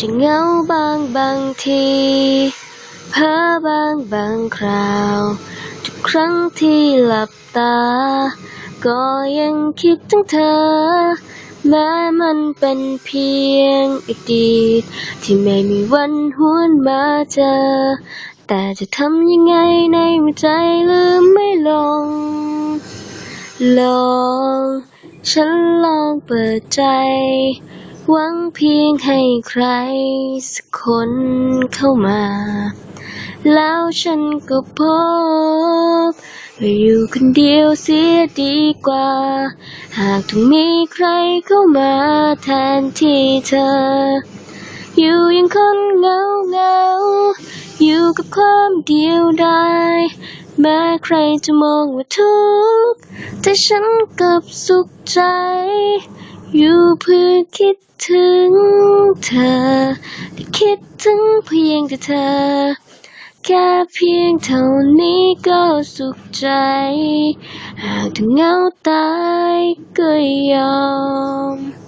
จะเหงาบางบางทีเพ้อบางบางคราว ทุกครั้งที่หลับตา ก็ยังคิดถึงเธอ แม้มันเป็นเพียงอดีต ที่ไม่มีวันหวนมาเจอ แต่จะทำยังไงในเมื่อใจลืมไม่ลง ลอง ฉันลองเปิดใจ หวังเพียงให้ใครสักคนเข้ามา แล้วฉันก็พบว่าอยู่คนเดียวเสียดีกว่า หากต้องมีใครเข้ามาแทนที่เธอ อยู่อยังคนเหงาเงาอยู่กับความเดียวดายแม้ใครจะมองว่าทุกข์แต่ฉันกลับสุขใจ อยู่เพื่อคิดถึงเธอและคิดถึงเพียงแต่เธอ แค่เพียงเท่านี้ก็สุขใจ หากถึงเหงาตายก็ยอม